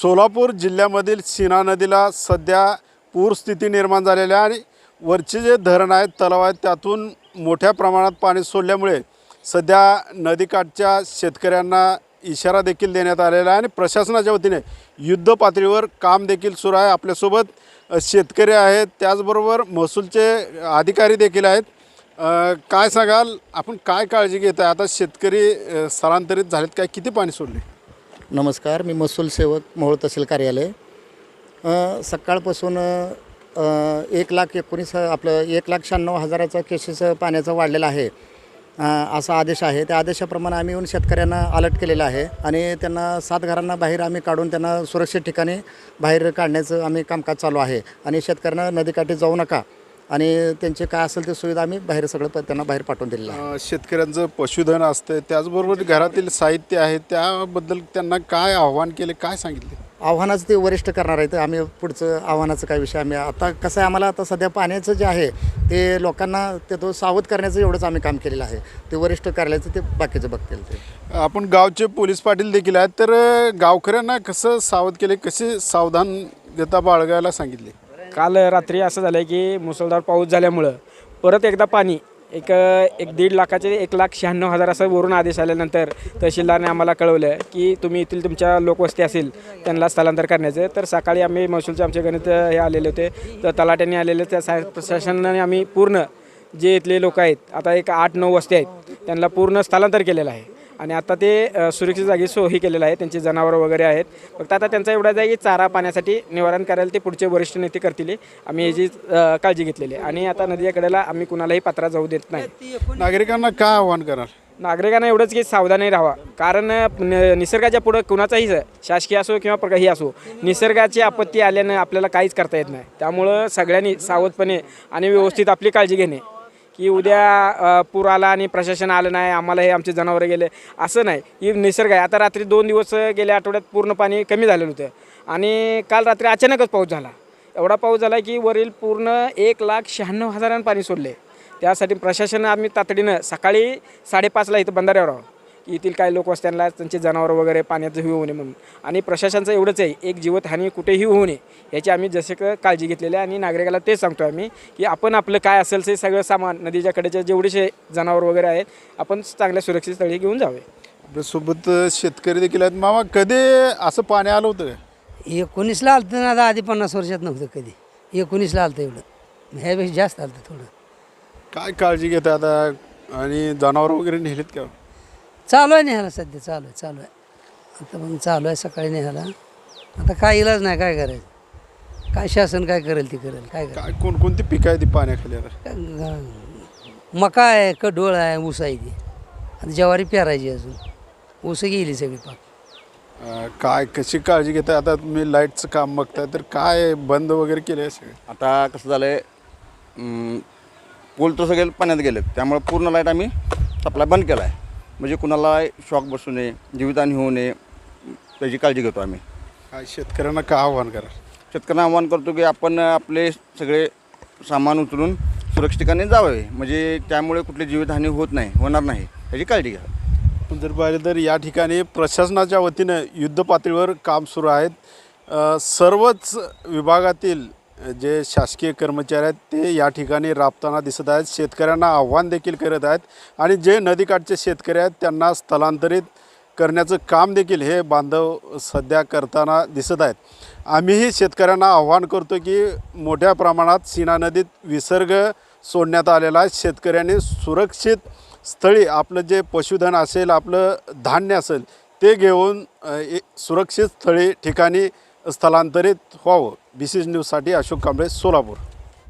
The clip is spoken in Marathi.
सोलापूर जिल्ह्यामधील सीना नदीला सध्या पूरस्थिती निर्माण झालेली आहे आणि वरचे जे धरण आहेत तलाव आहेत त्यातून मोठ्या प्रमाणात पाणी सोडल्यामुळे सध्या नदीकाठच्या शेतकऱ्यांना इशारा देखील देण्यात आलेला आहे आणि प्रशासनाच्या वतीने युद्ध पातळीवर काम देखील सुरू आहे. आपल्यासोबत शेतकरी आहेत त्याचबरोबर महसूलचे अधिकारी देखील आहेत. काय सांगाल? आपण काय काळजी घेत आहे आता शेतकरी स्थलांतरित झालेत काय किती पाणी सोडले? नमस्कार मी महसूल सेवक मोहोळ तहसील कार्यालय. सकाळपासून एक लाख एकोणीस आपलं एक लाख शहाण्णव हजाराचा केसेस पाण्याचा वाढलेला आहे. असा आदेश आहे. त्या आदेशाप्रमाणे आम्ही येऊन शेतकऱ्यांना अलर्ट केलेला आहे आणि त्यांना सात घरांना बाहेर आम्ही काढून त्यांना सुरक्षित ठिकाणी बाहेर काढण्याचं आम्ही कामकाज चालू आहे. आणि शेतकऱ्यांना नदीकाठी जाऊ नका. आणि त्यांचे काय असेल ते सुविधा आम्ही बाहेर सगळं प- त्यांना बाहेर पाठवून दिलेलं आहे. अ, शेतकऱ्यांचं पशुधन असतं त्याचबरोबर घरातील साहित्य आहे त्याबद्दल त्यांना काय आव्हान केले काय सांगितले? आव्हानाचं ते वरिष्ठ करणार आहेत. आम्ही पुढचं आव्हानाचं काय विषय आम्ही आता कसं आहे आम्हाला आता सध्या पाण्याचं जे आहे ते लोकांना ते तो सावध करण्याचं एवढंच आम्ही काम केलेलं आहे. ते वरिष्ठ कार्यालयाचं ते बाकीचं बघतील ते. आपण गावचे पोलीस पाटील देखील आहेत तर अ, गावकऱ्यांना कसं सावध केले कसे सावधानता बाळगायला सांगितले? काल रात्री असं झालं की मुसळधार पाऊस झाल्यामुळं परत एकदा पाणी एक एक दीड लाखाचे एक लाख शहाण्णव हजार असं वरून आदेश आल्यानंतर तहसीलदारने आम्हाला कळवलं की तुम्ही येथील तुमच्या लोकवस्ती असेल त्यांना स्थलांतर करण्याचं. तर सकाळी आम्ही महसूलचे आमचे गणित हे आलेले होते. तर तलाट्यांनी आलेले त्या सा प्रशासनाने आम्ही पूर्ण जे इथले लोक आहेत आता एक आठ नऊ वस्ती आहेत त्यांना पूर्ण स्थलांतर केलेलं आहे. आणि आता ते सुरक्षित जागी सोयी केलेलं आहे. त्यांची जनावरं वगैरे आहेत. फक्त आता त्यांचा एवढाच आहे की चारा पाण्यासाठी निवारण करायला ते पुढचे वरिष्ठ नेते करतील. आम्ही याची काळजी घेतलेली आहे. आणि आता नदीच्या कडेला आम्ही कुणालाही पात्रा जाऊ देत नाही. नागरिकांना काय आव्हान कराल? नागरिकांना एवढंच की सावधानी राहावा. कारण निसर्गाच्या पुढं कुणाचाही शासकीय असो किंवा प्रकाही असो निसर्गाची आपत्ती आल्यानं आपल्याला काहीच करता येत नाही. त्यामुळं सगळ्यांनी सावधपणे आणि व्यवस्थित आपली काळजी घेणे. की उद्या पूर आला आणि प्रशासन आलं नाही आम्हाला हे आमचे जनावरं गेले. असं नाही. ही निसर्ग आहे. आता रात्री दोन दिवस गेल्या आठवड्यात पूर्ण पाणी कमी झालेलं होतं आणि काल रात्री अचानकच पाऊस झाला. एवढा पाऊस झाला की वरील पूर्ण एक लाख शहाण्णव हजारांनी पाणी सोडले. त्यासाठी प्रशासन आम्ही तातडीनं सकाळी साडेपाचला इथं बंधाऱ्यावर आहोत. येथील काही लोक त्यांना त्यांचे जनावरं वगैरे पाण्यात होऊ नये म्हणून. आणि प्रशासनाचं एवढंच आहे एक जीवितहानी कुठेही होऊ नये याची आम्ही जसे क काळजी घेतलेली आहे आणि नागरिकाला तेच सांगतो आम्ही की आपण आपलं काय असेल ते सगळं सामान नदीच्या कडेचे जेवढेसे जनावर वगैरे आहेत आपण चांगल्या सुरक्षित स्थळी घेऊन जावे. आपल्यासोबत शेतकरी देखील आहेत. मामा कधी असं पाणी आलं होतं? का? एकोणीसला आलतं ना आता आधी पन्नास वर्षात नव्हतं कधी. एकोणीसला आलतं एवढं. ह्यापेक्षा जास्त आलतं थोडं. काय काळजी घेत आता? आणि जनावर वगैरे नेलेत का? चालू आहे नेहाला सध्या चालू आहे चालू आहे. आता मग चालू आहे सकाळी नेहाला. आता काय इलाज नाही काय करायचं काय शासन काय करेल ती करेल काय काय कोणकोणती पिकं आहे ती पाण्याखाली आता? करेल मका आहे कडोळ आहे ऊस आहे ती. आता ज्वारी पेरायची अजून. ऊस गेली सगळी पाक. अं, काय कशी काळजी घेताय? आता तुम्ही लाईटचं काम बघताय तर काय बंद वगैरे केलं आहे सगळे? आता कसं झालं आहे पोल तर सगळे पाण्यात गेलेत त्यामुळे पूर्ण लाइट आम्ही सप्लाय बंद केला आहे म्हणजे कुणाला शॉक बसू नये जीवितहानी होऊ नये त्याची काळजी घेतो आम्ही. काय शेतकऱ्यांना काय आव्हान करा शेतकऱ्यांना आवाहन करतो की आपण आपले सगळे सामान उचलून सुरक्षित ठिकाणी जावे. म्हणजे त्यामुळे कुठली जीवितहानी होत नाही होणार नाही. याची काळजी घ्या. जर पाहिलं तर या ठिकाणी प्रशासनाच्या वतीनं युद्ध पातळीवर काम सुरू आहेत. सर्वच विभागातील जे शासकीय कर्मचारी आहेत ते या ठिकाणी राबताना दिसत आहेत. शेतकऱ्यांना आव्हान देखील करत आहेत. आणि जे नदीकाठचे शेतकरी आहेत त्यांना स्थलांतरित करण्याचं काम देखील हे बांधव सध्या करताना दिसत आहेत. आम्हीही शेतकऱ्यांना आव्हान करतो की मोठ्या प्रमाणात सीना नदीत विसर्ग सोडण्यात आलेला आहे. शेतकऱ्यांनी सुरक्षित स्थळी आपलं जे पशुधन असेल आपलं धान्य असेल ते घेऊन सुरक्षित स्थळी ठिकाणी स्थलांतरित व्हावं. बी सी न्यूजसाठी अशोक कांबळे सोलापूर.